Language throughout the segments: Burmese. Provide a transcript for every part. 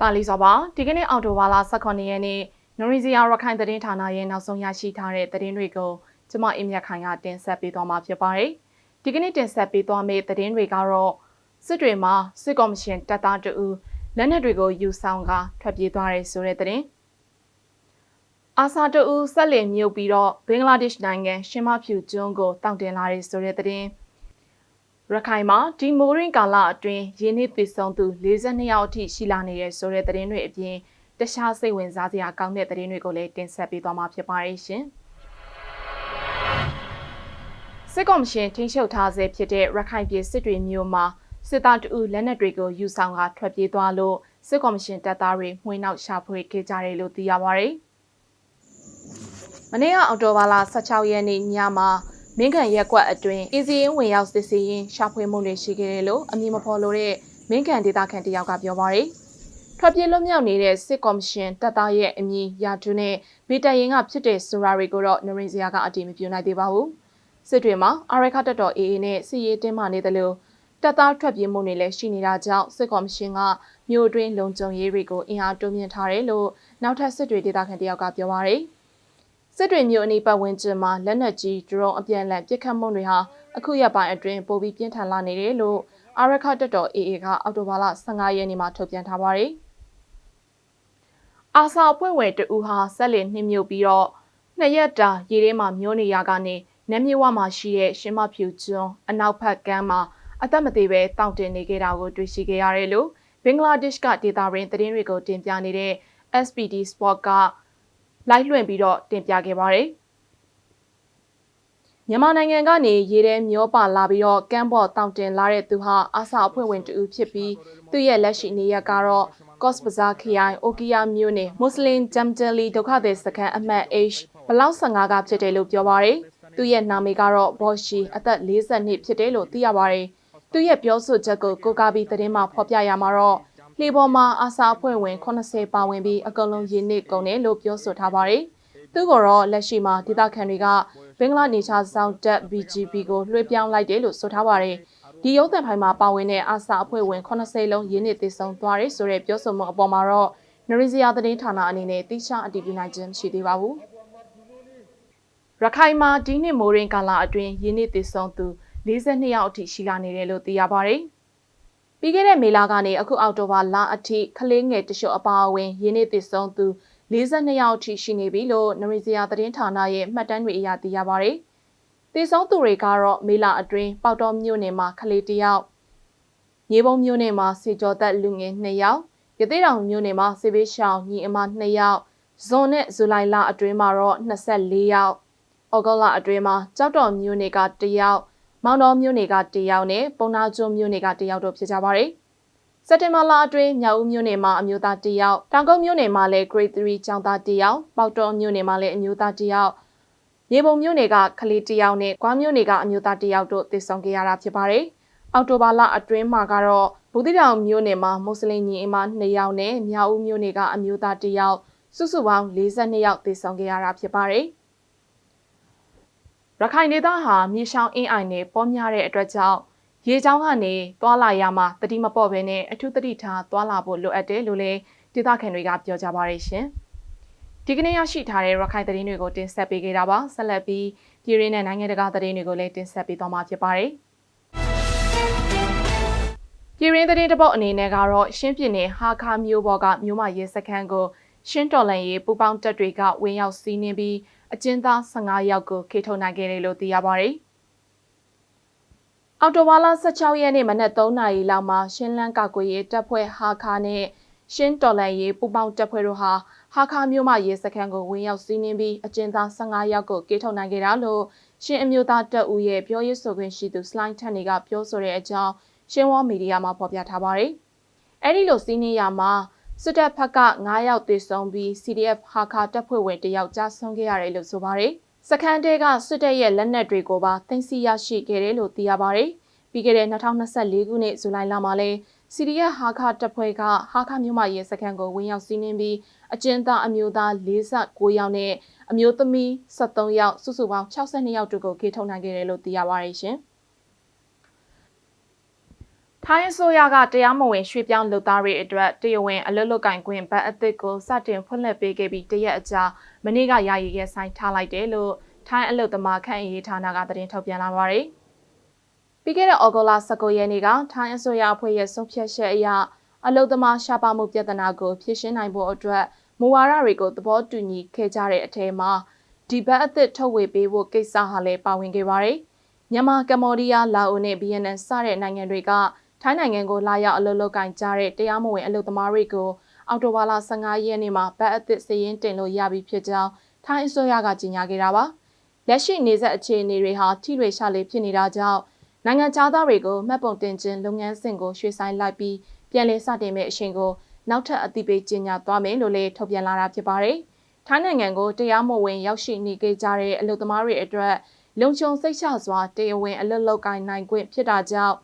တာလီစောပါဒီကနေ့အော်တိုဘာလ18ရက်နေ့နော်ရီဇီယာရခိုင်သတင်းဌာနရဲ့နောက်ဆုံးရရှိထားတဲ့သတင်းတွေကိုကျမအင်းမြတ်ခိုင်ကတင်ဆက်ပေးသွားမှာဖြစ်ပါတယ်ဒီကနေ့တင်ဆက်ပေးသွားမယ့်သတင်းတွေကတော့စစ်တွေမှာစစ်ကော်မရှင်တပ်သားတအူလက်နက်တွေကိုယူဆောင်ကထွက်ပြေးသွားတယ်ဆိုတဲ့သတင်းအာဆာတူဆက်လင်မြုပ်ပြီးတော့ဘင်္ဂလားဒေ့ရှ်နိုင်ငံရှင်းမဖြူကျွန်းကိုတောင့်တင်လာတဲ့ဆိုတဲ့သတင်း ရခိုင်မှာဒီမိုးရင်းကာလအတွင်းရင်းနှီးပစ်ဆုံးသူ42ယောက်အထိရှိလာနေတဲ့ဆိုတဲ့သတင်းတွေအပြင်တခြားစိတ်ဝင်စားစရာကောင်းတဲ့သတင်းတွေကိုလည်းတင်ဆက်ပေးသွားမှာဖြစ်ပါတယ်ရှင်။စစ်ကောင်ရှင်ထိန်းချုပ်ထားဆဲဖြစ်တဲ့ရခိုင်ပြည်စစ်တွေမျိုးမှာစစ်သားတအုပ်လက်နက်တွေကိုယူဆောင်ကထွက်ပြေးသွားလို့စစ်ကောင်ရှင်တပ်သားတွေမှွေနောက်ရှာဖွေခဲ့ကြတယ်လို့သိရပါတယ်။မနေ့ကအော်တိုဘာလ16ရက်နေ့ညမှာ မင်းကန်ရက်ကွက်အတွင်းအစီရင်ဝင်ရောက်စစ်ဆေးရင်းရှာဖွေမှုတွေရှိခဲ့တယ်လို့အမည်မဖော်လို့တဲ့မင်းကန်ဒေသခံတယောက်ကပြောပါရယ်ထွက်ပြေးလွတ်မြောက်နေတဲ့စစ်ကော်မရှင်တပ်သားရဲ့အမည်ရာထူးနဲ့ဗီတရင်ကဖြစ်တဲ့ဆိုတာတွေကိုတော့နရင်စရာကအတည်မပြုနိုင်သေးပါဘူးစစ်တွေမှာအာရခတက်တော် AA နဲ့စစ်ရေးတင်းမာနေတယ်လို့တပ်သားထွက်ပြေးမှုတွေလည်းရှိနေတာကြောင့်စစ်ကော်မရှင်ကမြို့အတွင်းလုံခြုံရေးတွေကိုအင်အားတိုးမြှင့်ထားတယ်လို့နောက်ထပ်စစ်တွေဒေသခံတယောက်ကပြောပါရယ် စစ်တွေမျိုးအနီးပတ်ဝန်းကျင်မှာလက်နက်ကြီးဒရုန်းအပြန်အလှန်ပစ်ခတ်မှုတွေဟာအခုရက်ပိုင်းအတွင်းပိုပြီးပြင်းထန်လာနေတယ်လို့အာရခတက်တော် AA ကအောက်တိုဘာလ15ရက်နေ့မှာထုတ်ပြန်ထားပါတယ်။အာဆာအဖွဲ့ဝင်တဦးဟာဆက်လက်နှိမ့်မြုပ်ပြီးတော့နှစ်ရက်တာရေထဲမှာမျောနေရကနေနမ်းမြေဝမှာရှိတဲ့ရှင်းမဖြူကျွန်းအနောက်ဘက်ကမ်းမှာအသက်မသေးပဲတောင့်တင်နေခဲ့တာကိုတွေ့ရှိခဲ့ရတယ်လို့ဘင်္ဂလားဒေ့ရှ်ကဒေတာရင်းသတင်းတွေကိုတင်ပြနေတဲ့ SPD Sport က လိုက်လွှင့်ပြီးတော့တင်ပြခဲ့ပါတယ်။မြန်မာနိုင်ငံကနေရေထဲမျောပါလာပြီးတော့ကမ်းပေါ်တောင်တင်လာတဲ့သူဟာအာဆာအဖွဲ့ဝင်တူဖြစ်ပြီးသူ့ရဲ့လက်ရှိနေရက်ကတော့ Coast Bazar ခရိုင်အိုကီယာမြို့နယ်မွတ်စလင်ဂျမ်တလီဒုက္ခသည်စခန်းအမှတ် H ဘလောက်15ကဖြစ်တယ်လို့ပြောပါရယ်သူ့ရဲ့နာမည်ကတော့ဘော့ရှီအသက်40နှစ်ဖြစ်တယ်လို့သိရပါရယ်သူ့ရဲ့ပြောဆိုချက်ကိုကိုကာဘီသတင်းမှာဖော်ပြရမှာတော့ လှေပေါ်မှာအာဆာအဖွဲ့ဝင်80ပါဝင်ပြီးအကုန်လုံးရင်းနစ်ကုန်တယ်လို့ပြောဆိုထားပါတယ်။သူကတော့လက်ရှိမှာဒေသခံတွေကဘင်္ဂလားနေချာဆောင်တက် BGP ကိုလွှဲပြောင်းလိုက်တယ်လို့ဆိုထားပါတယ်။ဒီရုံးသံဖိုင်မှာပါဝင်တဲ့အာဆာအဖွဲ့ဝင်80လုံးရင်းနစ်တည်ဆုံသွားတယ်ဆိုတဲ့ပြောဆိုမှုအပေါ်မှာတော့နရီဇီယာသတင်းဌာနအနေနဲ့တိကျအတည်ပြုနိုင်ခြင်းမရှိသေးပါဘူး။ရခိုင်မှာဒီနှစ်မိုးရင်းကာလအတွင်းရင်းနစ်တည်ဆုံသူ42ယောက်အထိရှိလာနေတယ်လို့သိရပါတယ်။ ပြီးခဲ့တဲ့မေလကနေအခုအောက်တိုဘာလအထိကလေးငယ်တချို့အပါအဝင်ရင်းနှီးသစ်ဆုံးသူ42ယောက်အထိရှိနေပြီလို့နရီဇီယာသတင်းဌာနရဲ့မှတ်တမ်းတွေအရသိရပါတယ်။တည်ဆုံးသူတွေကတော့မေလအတွင်းပေါတော်မြို့နယ်မှာကလေးတယောက်၊ရေပုံမြို့နယ်မှာစေကျော်သက်လူငယ်2ယောက်၊ရသေးတောင်မြို့နယ်မှာစေဘေးရှောင်းညီအမ2ယောက်၊ဇွန်နဲ့ဇူလိုင်လအတွင်းမှာတော့24ယောက်၊ဩဂုတ်လအတွင်းမှာကြောက်တော်မြို့နယ်က1ယောက် မောင်တော်မြို့နယ်ကတယောက်နဲ့ပုံနာကျွန်းမြို့နယ်ကတယောက်တို့ဖြစ်ကြပါတယ်။စက်တင်ဘာလအတွင်းမြောက်ဦးမြို့နယ်မှာအမျိုးသားတယောက်တောင်ကုန်းမြို့နယ်မှာလည်း grade 3ကျောင်းသားတယောက်ပေါတော်မြို့နယ်မှာလည်းအမျိုးသားတယောက်ရေပုံမြို့နယ်ကကလေးတယောက်နဲ့ကွာမြို့နယ်ကအမျိုးသားတယောက်တို့တည်ဆုံခဲ့ရတာဖြစ်ပါတယ်။အောက်တိုဘာလအတွင်းမှာကတော့ဘူးတိတောင်မြို့နယ်မှာမွတ်စလင်ညီအမ2ယောက်နဲ့မြောက်ဦးမြို့နယ်ကအမျိုးသားတယောက်စုစုပေါင်း42ယောက်တည်ဆုံခဲ့ရတာဖြစ်ပါတယ်။ ရခိုင်ဒေသဟာမြေရှောင်းအင်းအိုင်နဲ့ပေါ်များတဲ့အတွက်ကြောင့်ရေချောင်းကနေသွာလာရမှာတတိမပေါ့ပဲနဲ့အထူးတတိထားသွာလာဖို့လိုအပ်တယ်လို့လည်းဒေသခံတွေကပြောကြပါရရှင်။ဒီကနေ့ရရှိထားတဲ့ရခိုင်သတင်းတွေကိုတင်ဆက်ပေးခဲ့တာပါဆက်လက်ပြီးပြည်ရင်းနဲ့နိုင်ငံတကာသတင်းတွေကိုလည်းတင်ဆက်ပေးသွားမှာဖြစ်ပါတယ်။ပြည်ရင်းသတင်းတပုတ်အနေနဲ့ကတော့ရှင်းပြနယ်ဟာခါမျိုးပေါ်ကမြို့မရဲစခန်းကိုရှင်းတော်လန်ရေးပူပေါင်းတပ်တွေကဝင်ရောက်စီးနင်းပြီး အကျဉ်းသား15ယောက်ကိုခေထုတ်နိုင်ခဲ့တယ်လို့သိရပါတယ်။အော်တိုဘာလ16ရက်နေ့မနက်3နာရီလောက်မှာရှင်းလန်းကာကွယ်ရေးတပ်ဖွဲ့ဟာခါနဲ့ရှင်းတော်လန်ရေးပူပေါင်းတပ်ဖွဲ့တို့ဟာဟာခါမြို့မှရဲစခန်းကိုဝင်ရောက်စီးနင်းပြီးအကျဉ်းသား15ယောက်ကိုကေထုတ်နိုင်ခဲ့တာလို့ရှင်းအမျိုးသားတပ်ဦးရဲ့ပြောရေးဆိုခွင့်ရှိသူစလိုင်းထန်နေကပြောဆိုတဲ့အကြောင်းရှင်းဝါမီဒီယာမှာဖော်ပြထားပါတယ်။အဲဒီလိုစီးနင်းရမှာ စစ်တပ်ဘက်က9ယောက်သေဆုံးပြီး CDF ဟာခါတပ်ဖွဲ့ဝင်တယောက်ကြာဆုံးခဲ့ရတယ်လို့ဆိုပါတယ်။စခန်းတဲကစစ်တပ်ရဲ့လက်နက်တွေကိုပါသိမ်းဆည်းရရှိခဲ့တယ်လို့သိရပါတယ်။ပြီးခဲ့တဲ့2024ခုနှစ်ဇူလိုင်လမှာလဲ CDF ဟာခါတပ်ဖွဲ့ကဟာခါမြို့မရဲစခန်းကိုဝင်ရောက်စီးနင်းပြီးအကျဉ်းသားအမျိုးသား49ယောက်နဲ့အမျိုးသမီး73ယောက်စုစုပေါင်း62ယောက်တို့ကိုခေထုတ်နိုင်ခဲ့တယ်လို့သိရပါတယ်ရှင်။ ထိုင်းအစိုးရကတရားမဝင်ရွှေ့ပြောင်းလုပ်သားတွေအတွက်တရားဝင်အလွတ်လွတ်ကင်ခွင့်ဗတ်အသစ်ကိုစတင်ဖွင့်လှစ်ပေးခဲ့ပြီးတရက်အကြာမနေ့ကယာယီရဲဆိုင်ထားလိုက်တယ်လို့ထိုင်းအလုပ်သမားခန့်အရေးဌာနကသတင်းထုတ်ပြန်လာပါတယ်။ပြီးခဲ့တဲ့ဩဂုတ်လ19ရက်နေ့ကထိုင်းအစိုးရအဖွဲ့ရဲ့ဆုံးဖြတ်ချက်အရအလုပ်သမားရှားပါမှုပြဿနာကိုဖြေရှင်းနိုင်ဖို့အတွက်မူဝါဒတွေကိုသဘောတူညီခဲ့ကြတဲ့အထက်မှာဒီဘတ်အသစ်ထုတ်ဝေပေးဖို့ကိစ္စဟာလည်းပါဝင်ခဲ့ပါတယ်။မြန်မာကမ္ဘောဒီးယားလာအိုနဲ့ဗီယက်နမ်စတဲ့နိုင်ငံတွေက ထိုင်းနိုင်ငံကိုလာရောက်အလုပ်လုပ်ကင်ကြတဲ့တရားမဝင်အလုပ်သမားတွေကိုအော်တိုဘာလ15ရက်နေ့မှာဗတ်အသစ်စည်ရင်းတင်လို့ရပြီဖြစ်ကြောင်းထိုင်းအစိုးရကကြေညာခဲ့တာပါ။လက်ရှိနေဆက်အခြေအနေတွေဟာထိတွေရှာလေးဖြစ်နေတာကြောင့်နိုင်ငံခြားသားတွေကိုမှတ်ပုံတင်ခြင်းလုပ်ငန်းစဉ်ကိုရွှေ့ဆိုင်းလိုက်ပြီးပြန်လည်စတင်မဲ့အချိန်ကိုနောက်ထပ်အသိပေးကြေညာသွားမယ်လို့လည်းထုတ်ပြန်လာတာဖြစ်ပါတယ်။ထိုင်းနိုင်ငံကိုတရားမဝင်ရောက်ရှိနေကြတဲ့အလုပ်သမားတွေအတွက်လုံခြုံစိတ်ချစွာတရားဝင်အလုပ်လုပ်ကိုင်နိုင်ခွင့်ဖြစ်တာကြောင့်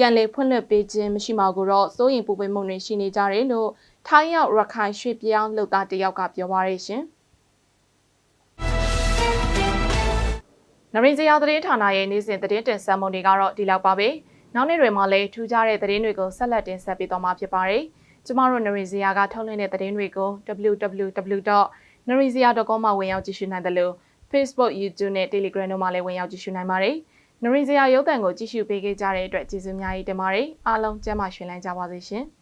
ပြန်လည်ဖွင့်လှစ်ပေးခြင်းမရှိမှာကိုတော့စိုးရင်ပူပင်မှုတွေရှိနေကြတယ်လို့ထိုင်းရောက်ရခိုင်ရွှေ့ပြောင်းလုပ်သားတယောက်ကပြောပါရရှင်။နရင်စရာသတင်းဌာနရဲ့နေ့စဉ်သတင်းတင်ဆက်မှုတွေကတော့ဒီလောက်ပါပဲ။နောက်နေ့တွေမှာလည်းထူးခြားတဲ့သတင်းတွေကိုဆက်လက်တင်ဆက်ပေးသွားမှာဖြစ်ပါတယ်။ကျမတို့နရင်စရာကထုတ်လွှင့်တဲ့သတင်းတွေကို www.narinzia.com မှာဝင်ရောက်ကြည့်ရှုနိုင်တယ်လို့ Facebook, YouTube နဲ့ Telegram တို့မှာလည်းဝင်ရောက်ကြည့်ရှုနိုင်ပါတယ်။ နရင်စရာရုပ်သံကိုကြည့်ရှုပေးခဲ့ကြတဲ့အတွက်ကျေးဇူးအများကြီးတင်ပါတယ်။အားလုံးကျမ်းမာရှင်လန်းကြပါစေရှင်။